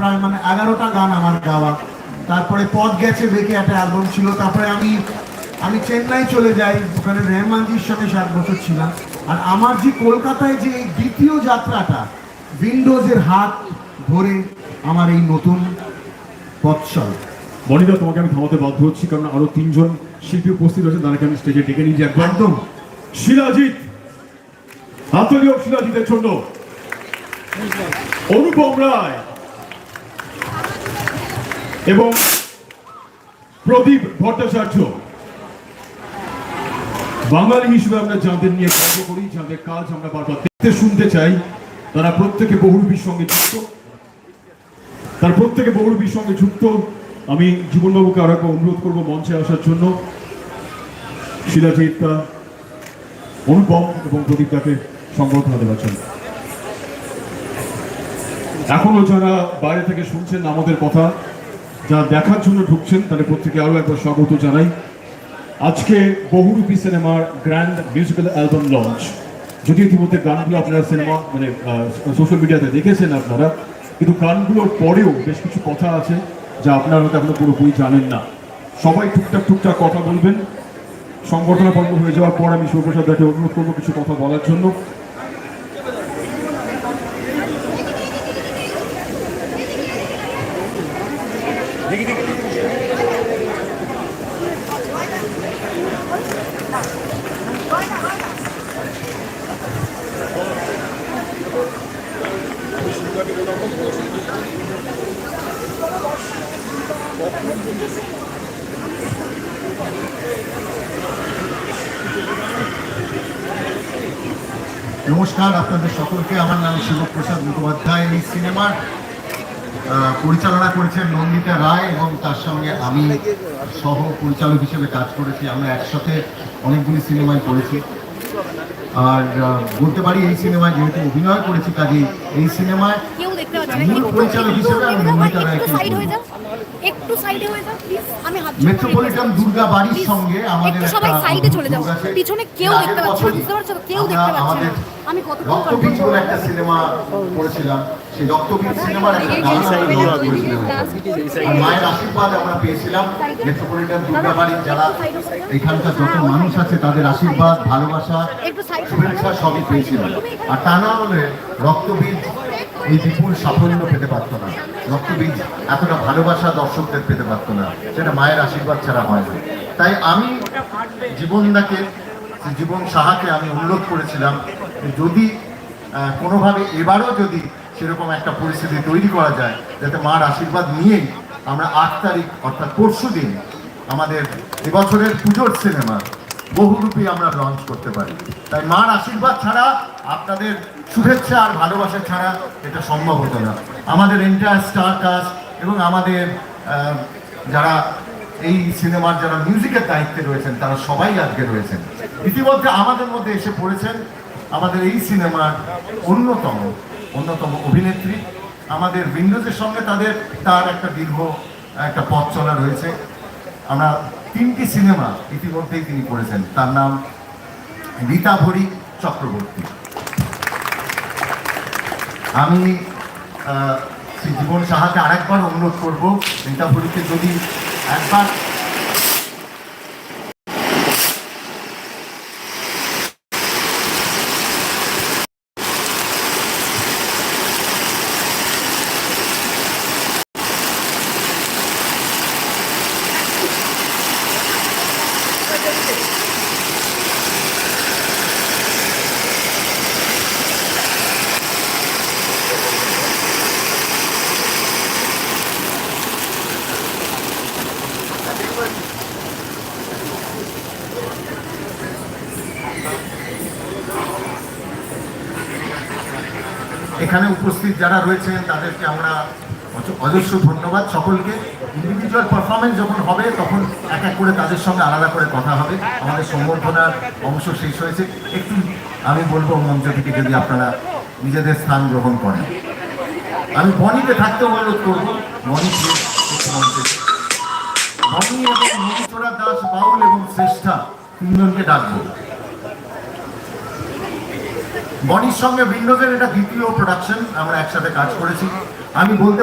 প্রায় মানে এগারোটা গান আমার গাওয়া। তারপরে পথ গেছে বেঁকে একটা অ্যালবাম ছিল। তারপরে আমি আমি চেন্নাই চলে যাই। ওখানে রেহমানজির সঙ্গে সাত বছর ছিলাম। আর আমার যে কলকাতায় যে এই দ্বিতীয় যাত্রাটা উইন্ডোজের হাত ধরে আমার এই নতুন পথ চল। বনিদা তোমাকে আমি থামাতে বাধ্য হচ্ছি কারণ আরও তিনজন শিল্পী উপস্থিত রয়েছে তাদেরকে আমি স্টেজে ডেকে নিয়ে একবার একদম। শিলাজিৎ। হাতলীয় শিলাজিতের জন্য। অনুপম রায়। এবং প্রদীপ ভট্টাচার্য। বাঙালি হিসেবে আমরা যাদের নিয়ে গর্ব করি, যাদের কাজ আমরা বারবার দেখতে শুনতে চাই, তারা প্রত্যেকে বহুরূপীর সঙ্গে যুক্ত। তার প্রত্যেকে বহুরূপীর সঙ্গে যুক্ত। আমি জীবনবাবুকে আরও একবার অনুরোধ করব মঞ্চে আসার জন্য। শিলাজিৎকা অনুপম এবং প্রদীপ দাকে সংবর্ধনা দেওয়ার জন্য। এখনও যারা বাইরে থেকে শুনছেন আমাদের কথা যারা দেখার জন্য ঢুকছেন, তাদের প্রত্যেকে আরও একবার স্বাগত জানাই। আজকে বহুরূপী সিনেমার গ্র্যান্ড মিউজিক্যাল অ্যালবাম লঞ্চ যদি ইতিমধ্যে গানগুলো আপনারা সিনেমা মানে সোশ্যাল মিডিয়াতে দেখেছেন আপনারা, কিন্তু গানগুলোর পরেও বেশ কিছু কথা আছে যা আপনারা হয়তো এখনও পুরোপুরি জানেন না। সবাই টুকটাক টুকটাক কথা বলবেন। সংবর্ধনা পর্ব হয়ে যাওয়ার পর আমি শিবপ্রসাদ দাকে অনুরোধ করব কিছু কথা বলার জন্য। নমস্কার আপনাদের সকলকে। আমার নাম শিবপ্রসাদ মুখোপাধ্যায় এই সিনেমার পরিচালনা করেছেন নন্দিতা রায় এবং তার সঙ্গে আমি সহ পরিচালক হিসেবে কাজ করেছি। আমরা একসাথে অনেকগুলি সিনেমায় করেছি। আর বলতে পারি এই সিনেমায় যেহেতু অভিনয় করেছি কাজে এই সিনেমায় মূল পরিচালক হিসেবে আমি নন্দিতা রায়কে একটু সাইড। হয়ে যাও হয়ে প্লিজ আমি হাত মেট্রোপলিটন দুর্গা বাড়ির সঙ্গে আমাদের একটু সবাই সাইডে চলে যাও। পিছনে কেউ দেখতে পাচ্ছে না বুঝতে পারছ? কেউ দেখতে পাচ্ছে না। আমি রক্তবীজ বলে একটা সিনেমা করেছিলাম। সেই রক্তবীজ সিনেমার একটা গান করেছিলাম। মায়ের আশীর্বাদ আমরা পেয়েছিলাম মেট্রোপলিটন দুর্গা বাড়ির যারা এখানকার যত মানুষ আছে তাদের আশীর্বাদ ভালোবাসা একটু সাইড শুভেচ্ছা সবই পেয়েছিলাম। আর তা না হলে রক্তবীজ এই বিপুল সাফল্য পেতে পারতো না। রক্তবীজ এতটা ভালোবাসা দর্শকদের পেতে পারতো না। সেটা মায়ের আশীর্বাদ ছাড়া হয় না। তাই আমি জীবনদাকে জীবন সাহাকে আমি অনুরোধ করেছিলাম যদি কোনোভাবে এবারও যদি সেরকম একটা পরিস্থিতি তৈরি করা যায়, যাতে মার আশীর্বাদ নিয়েই আমরা আট তারিখ, অর্থাৎ পরশু দিন আমাদের এবছরের পুজোর সিনেমা বহুরূপী আমরা লঞ্চ করতে পারি। তাই মার আশীর্বাদ ছাড়া, আপনাদের শুভেচ্ছা আর ভালোবাসা ছাড়া এটা সম্ভব হতো না। আমাদের এন্টায়ার স্টার কাস্ট এবং আমাদের যারা এই সিনেমার যারা মিউজিকের দায়িত্বে রয়েছেন, তারা সবাই আজকে রয়েছেন। ইতিমধ্যে আমাদের মধ্যে এসে পড়েছেন আমাদের এই সিনেমার অন্যতম অন্যতম অভিনেত্রী। আমাদের উইন্ডোজের সঙ্গে তাদের, তার একটা দীর্ঘ একটা পথ চলা রয়েছে। আমরা তিনটি সিনেমা ইতিমধ্যেই তিনি করেছেন। তার নাম রীতা ভরি চক্রবর্তী। আমি শ্রী জীবন সাহাকে আরেকবার অনুরোধ করব, রীতা ভরিকে যদি একবার এখানে উপস্থিত যারা রয়েছেন, তাদেরকে আমরা অজস্র ধন্যবাদ সকলকে। ইন্ডিভিজুয়াল পারফরমেন্স যখন হবে, তখন এক এক করে তাদের সঙ্গে আলাদা করে কথা হবে। আমাদের সম্বর্ধনার অংশ শেষ হয়েছে। একটু আমি বলব মঞ্চ থেকে যদি আপনারা নিজেদের স্থান গ্রহণ করেন। আমি বনিকে থাকতে অনুরোধ করব। মঞ্চে বনি এবং মধুচরা দাস, বাউল এবং শ্রেষ্ঠা তিনজনকে ডাকবো। বনির সঙ্গে উইন্ডোজের এটা দ্বিতীয় প্রোডাকশন আমরা একসাথে কাজ করেছি। আমি বলতে